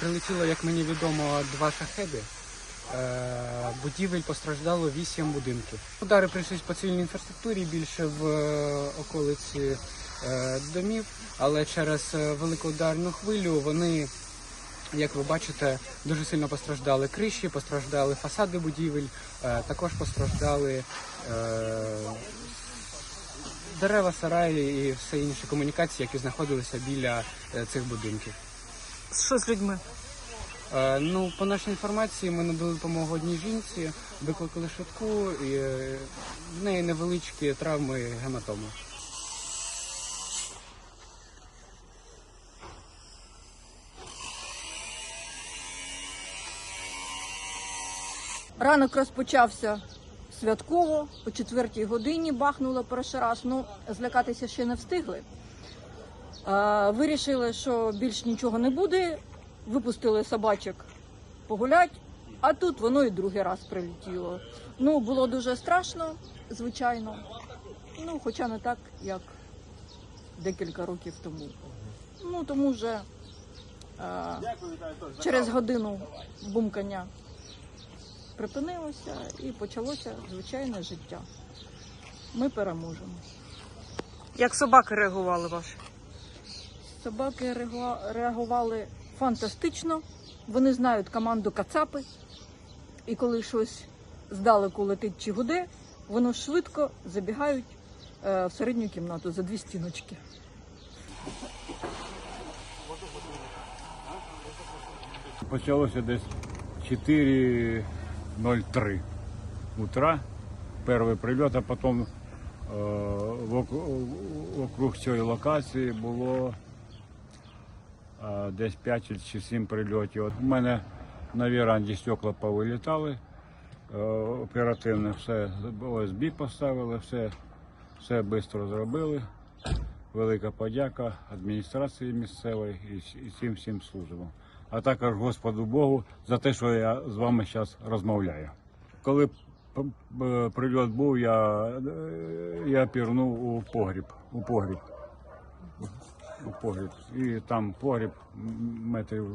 прилетіло, як мені відомо, два шахеди. Е, Будівель постраждало вісім будинків. Удари прийшлись по цивільній інфраструктурі більше в е, околиці е, домів, але через велику ударну хвилю вони, як ви бачите, дуже сильно постраждали криші, постраждали фасади будівель, також постраждали дерева, сараї і все інші комунікації, які знаходилися біля цих будинків. Що з людьми? Е, Ну, по нашій інформації, ми надали допомогу одній жінці, викликали швидку, і е, в неї невеличкі травми гематоми. Ранок розпочався святково, о четвертій годині бахнуло перший раз. Ну, злякатися ще не встигли. Вирішили, що більш нічого не буде. Випустили собачок погулять, а тут воно і другий раз прилетіло. Ну, було дуже страшно, звичайно. Ну, хоча не так, як декілька років тому. Ну, тому вже а, через годину бумкання припинилося і почалося звичайне життя. Ми переможемо. Як собаки реагували ваші? Собаки реагу- реагували фантастично. Вони знають команду кацапи. І коли щось здалеку летить чи гуде, вони швидко забігають е, в середню кімнату за дві стіночки. Почалося десь 4.03 утра. Перший прильот, а потім е, вокруг цієї локації було десь 5 чи 7 прильотів. От у мене на віранді стекла повилітали, е, оперативно все ОСБ поставили, все, все швидко зробили. Велика подяка адміністрації місцевої і, всім всім службам. А також Господу Богу за те, що я з вами зараз розмовляю. Коли прильот був, я, е, я пірнув у погріб, у погріб. У погріб. І там погріб метрів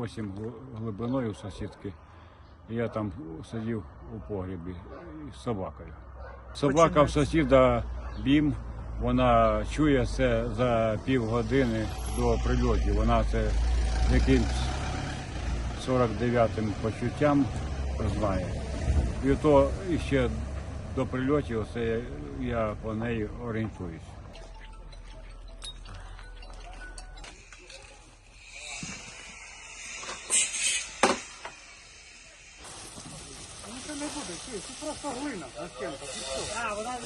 8 глибиною сусідки. І я там сидів у погрібі з собакою. Собака в сусіда бім, вона чує це за півгодини до прильотів. Вона це якимсь 49-м почуттям знає. І то ще до прильотів це я по неї орієнтуюсь. Ну ти, тут просто глина на стінках. А, вона